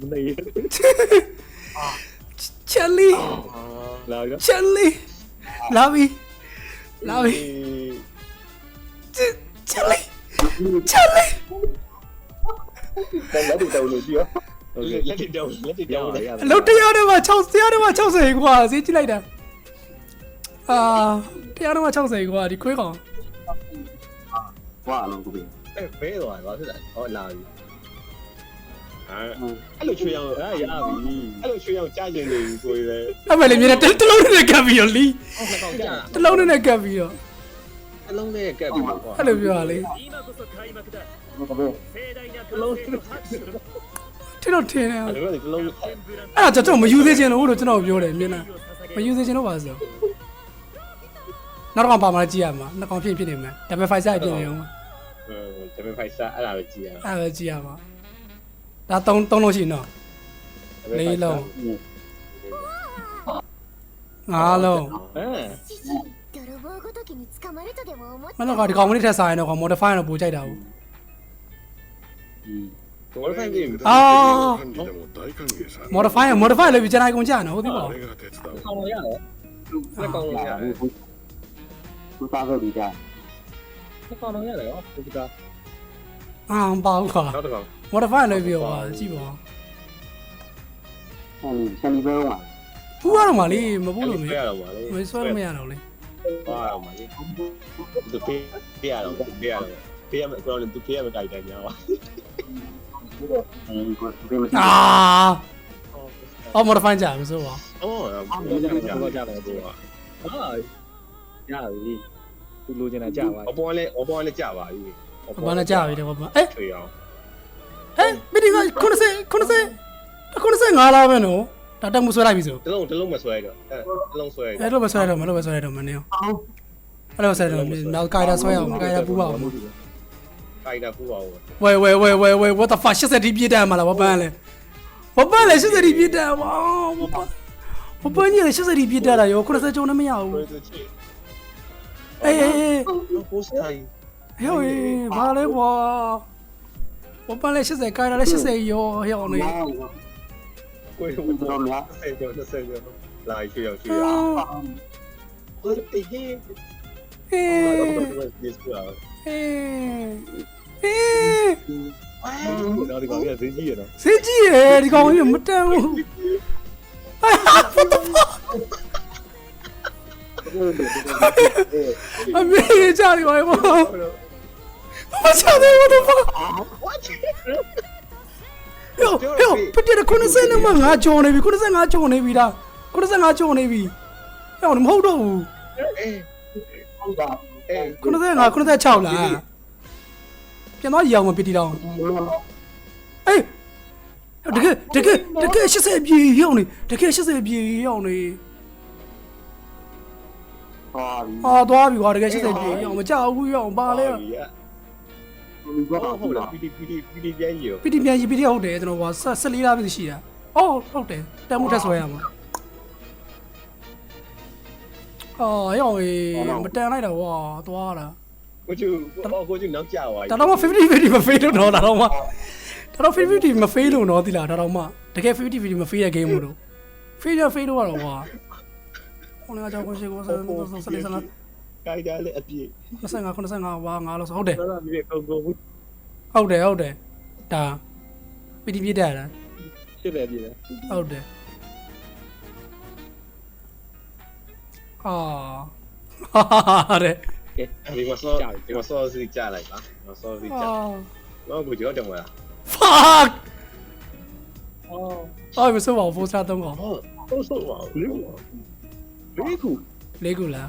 မနေချယ်လီလာပြီချယ်လီလာပြီလာပြီချယ်လီချယ်လီတော်တော်တော်လို့ကြည့်ရလက်တောင်လက်တောင်အလုပ်တရားတော့မှ60တရားတော့မှ60ခွာဈေးကြည့်လိုက်တာအာတရားတော့မှ60ခွာဒီခွေးကောင်ဟွာလုံးကိုပြီအဲဘဲသွားတယ်ဘာဖြစ်လဲဟောလာပြီ အဲ့လိုရွှေရောင်အဲ့ရပြီအဲ့လိုရွှေရောင်ကြာကျင်နေပြီကိုယ်လည်းအမေလည်းမြေနဲ့တလုံးနဲ့ကပ်ပြီးရောလီဟုတ်ကောကြာတလုံးနဲ့ကပ်ပြီးရောအလုံးနဲ့ကပ်ပြီးတော့အဲ့လိုပြောရလေတလုံးတဲ့တော့ထင်းတယ်အဲ့ဒါကျွန်တော်မယူသေးချင်လို့တို့ကျွန်တော်ပြောတယ်မျက်နှာမယူသေးချင်လို့ပါဆိုနောက်တော့ပါမလားကြည့်ရမှာနှစ်ကောင်ဖြစ်ဖြစ်နေမှာ double five size ဖြစ်နေအောင် double five size အဲ့ဒါပဲကြည့်ရမှာအဲ့ဒါပဲကြည့်ရမှာ ဒါ၃၃လုံးရှိနော်၄လုံး၅လုံးမလောက်ဒီကောင်မလေးထက်ဆိုင်တော့ကောင် modify တော့ပိုကြိုက်တာဘူးတော်ဖန်ကြီးအာ modify modify လည်းပြကျန်နိုင်ကုန်ကြနော်ဟုတ်ပြီပေါ့ကောင်လို့ရတယ်လက်ကောင်လို့ရတယ်ဘူတာဆိုဒီကလက်ကောင်လို့ရတယ်ဟောဘူတာ အာမပေါ့ကွာနောက်တစ်ကောင် modify လုပ်ပြီးတော့ကြည့်ပါဦးဟိုဆန်နီဘဲဝင်လာဖူးရတော့မလေးမပူလို့မရရတော့ပါလေမဆွဲလို့မရတော့လေပါတော့ပါလေသူပေးပေးရတော့ပေးရတော့ပေးရမယ်ကျွန်တော်လည်းသူပေးရမယ်ကြိုက်တယ်ညာပါဒီတော့ဒီကိုဒီမှာအာအော် modify ကြမဆိုပါအော်အားလုံးကျွန်တော်ကြားတယ်ပေါ့ဟာရပြီသူလိုချင်တာကြားပါအပေါ်လဲအပေါ်လဲကြားပါပြီ ဘာနဲ့ကြာပြီတဲ့ဘာအဲထွေအောင်ဟဲ့မိဒီက90 90 95လာပဲနော်ဒါတက်မှုဆွဲလိုက်ပြီဆိုတလုံးတလုံးမဆွဲတော့အဲတလုံးဆွဲအဲ့လိုမဆွဲတော့မလို့မဆွဲတော့မနေအောင်အဲ့လိုဆွဲတော့နောက်ကိုင်တာဆွဲအောင်ကိုင်တာပူပါအောင်ကိုင်တာပူပါအောင်ဝဲဝဲဝဲဝဲဝဲ what the fuck 80ဒီပြစ်တယ်မလားဘာပန်းလဲဘာပန်းလဲ80ဒီပြစ်တယ်ဝါဘာပန်းဘာပန်းကြီးလဲ80ဒီပြစ်တယ်လားရော90ကျော်နဲ့မရဘူးအေးအေးအေး ဟေးဘာလဲကွာ我本来现在干了现在要要呢。贵我不知道吗？哎呦，这谁就来去要去啊！我的哎耶！哎！哎！哎！哎！那你搞个谁记的？谁记的？你搞个没得我。哎呀！我的妈！အမေကြားရပါဘော What's happening? What the fuck? What? Yo, yo, ပြတဲ့ခုနစနေမှာငါကြော်နေပြီခုနစငါကြော်နေပြီဒါခုနစငါကြော်နေပြီဟဲ့မဟုတ်တော့ဘူးအေးဟုတ်ပါအေးခုနစငါခုနစ6လားပြန်တော့ရအောင်မပြတီတော့အေးတကယ်တကယ်တကယ်80ပြေရောက်နေတကယ်80ပြေရောက်နေဟာပြီဟာသွားပြီကွာတကယ်80ပြေရောက်မကြောက်ဘူးရောက်ပါလဲ လူဘက်ပါဟုတ်လား PD PD PD ပြန်ကြီးရောပီတီပြန်ရီပီတီဟုတ်တယ်ကျွန်တော်ဟို14လားပဲရှိတာအော်ဟုတ်တယ်တန်မှုထက်ဆွဲရမှာအော်ရောေမတန်လိုက်တော့ဟွာသွားတာကိုကျူအော်ကိုကျူနောက်ကျသွားပြီဒါတော့မှ50 50မဖေးလို့တော့ဒါတော့မှဒါတော့50 50မဖေးလို့တော့ဒီလားဒါတော့မှတကယ်50 50မဖေးတဲ့ game မို့လို့ဖေးရဖေးလို့ကတော့ဟွာဟိုလည်းအကြောင်းကိုရှိကိုဆက်ဆက်ဆက်ဆက် ကိုင်းသားလည်းအပြည့်85 85ဝါ5လို့ဆိုဟုတ်တယ်ဟုတ်တယ်ကုန်ကုန်ဟုတ်တယ်ဟုတ်တယ်ဒါပီတီပြည့်တယ်လားရှစ်ပဲပြည့်တယ်ဟုတ်တယ်အာဟာတဲ့ဒီမဆော့ဒီမဆော့စီကြလိုက်ပါမဆော့စီကြတော့ဘူးကြောက်တယ်မလား fuck အော်အော်မဆော့ပါဘူးစားတော့ကောဟုတ်ဆော့ပါဘူးလေးခုလေးခုလား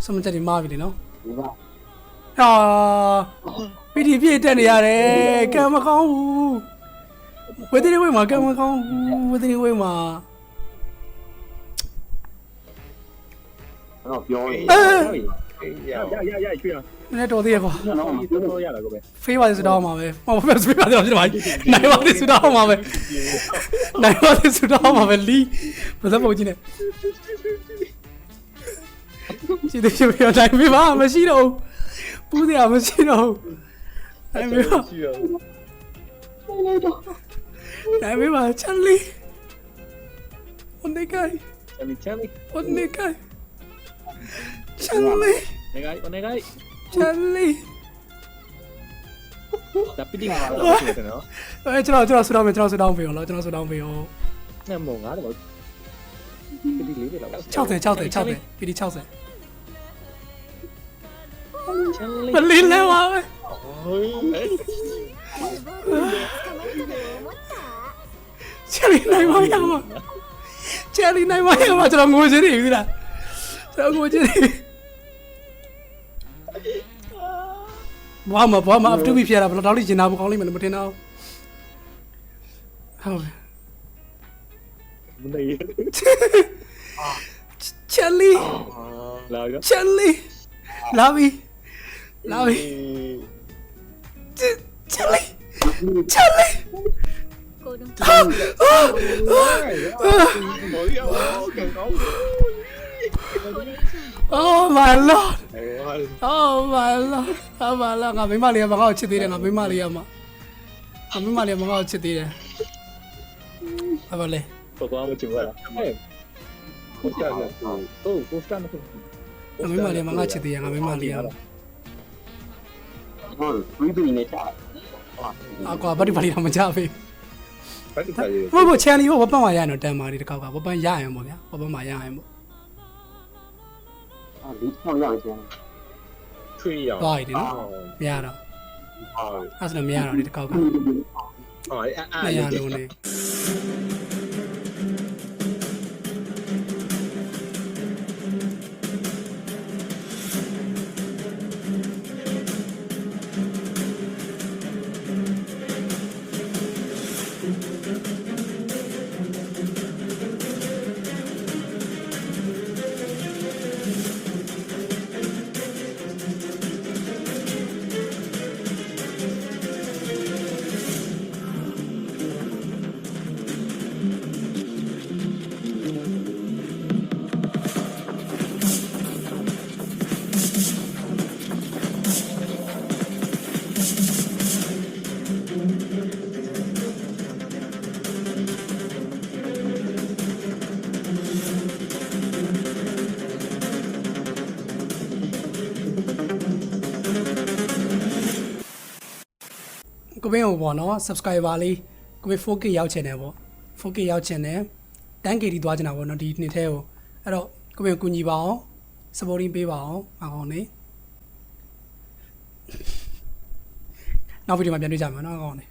ငါဆုံးချက်တွေမှားပြီလေနော်ဒီကဟာပီတီပြည့်တက်နေရတယ်ကံမကောင်းဘူးဝေဒီဝေးမှာကံမကောင်းဝေဒီဝေးမှာတော့ပြောနေရရရရရွှေအောင်နည်းနည်းတော်သေးရကွာကျွန်တော်ဒီတော့ရတာကိုပဲဖေးပါစတောင်းမှာပဲမဟုတ်ဘူးဖေးပါတော့ဖြစ်ပါနိုင်ပါသေးစတောင်းမှာပဲနိုင်ပါသေးစတောင်းမှာပဲလီဘာသာပုံကြီးနေ စီတဲ့ပြရတိုင်းပြပါမရှိတော့ပူးစရာမရှိတော့နိုင်ပြပါရွှေအောင်နိုင်ပြပါချန်လီဟိုနေကိုင်ချမ်းချမ်းဟိုနေကိုင်ချန်လီနေကိုနေကိုချန်လီဒါပတိမှာတော့ဖြစ်တယ်နော်အဲကျွန်တော်ကျွန်တော်ဆူတောင်းမယ်ကျွန်တော်ဆူတောင်းပေးအောင်လို့ကျွန်တော်ဆူတောင်းပေးအောင်နဲ့မုံငါတော့ပတိလေးတွေလောက်60 60 60ပြည်60 มันลิ้นแล้วอ่ะเฮ้ยเชอรี่ไหนวะยังวะเชอรี่ไหนวะยังวะจะลองงูเชอรี่อีกทีละจะลองงูเชอรี่ဘာမှဘာမှအတူပြီးဖျက်တာဘယ်တော့လိကျင်တာမကောင်းလိမ့်မယ်လို့မထင်တော့ဟုတ်မနေချယ်လီလာရောချယ်လီလာပြီ လာပြီချယ်လီချယ်လီこのဘောရအောင်ကံကောင်း Oh my lord အဲဟာ Oh my lord Oh my lord ငါမိမလေးကမကောက်ချစ်သေးတယ်ငါမိမလေးကမငါမိမလေးကမကောက်ချစ်သေးတယ်ဘာပါလဲပေါ်သွားမချင်ဘူးလားဟဲ့ကိုစတာနော်ဟုတ်ကိုစတာနော်ငါမိမလေးကမကောက်ချစ်သေးတယ်ငါမိမလေးက ဟုတ်ပြီးပြီးနေချာအကွာဘာဒီဘာဒီတော့မကြဘူးဘာတိပါလေဘို့ဘို့ချန်လီဘို့ဝပန့်မှာရရင်တော့တန်မာလေးတစ်ခေါက်ကဝပန့်ရရင်ပေါ့ဗျာဝပန့်မှာရရင်ပေါ့ဒီဆောင်ရအောင်ကျန်ချွေးရအောင်သွားရည်တယ်နော်မရတော့ဟာအဲ့ဆိုတော့မရတော့ဒီတစ်ခေါက်ကဟာအဲ့မအဲ့ရလုံးနေ ကိုဘင်းဟိုပေါ့နော် subscriber လေးကိုဘင်း 4K ရောက်ချင်တယ်ပေါ့ 4K ရောက်ချင်တယ် 10K ဒီသွားချင်တာပေါ့နော်ဒီနှစ်ထဲကိုအဲ့တော့ကိုဘင်းကူညီပါအောင် supporting ပေးပါအောင်မကောင်းနေနောက်ဗီဒီယိုမှာပြန်တွေ့ကြမှာနော်ကောင်းနေ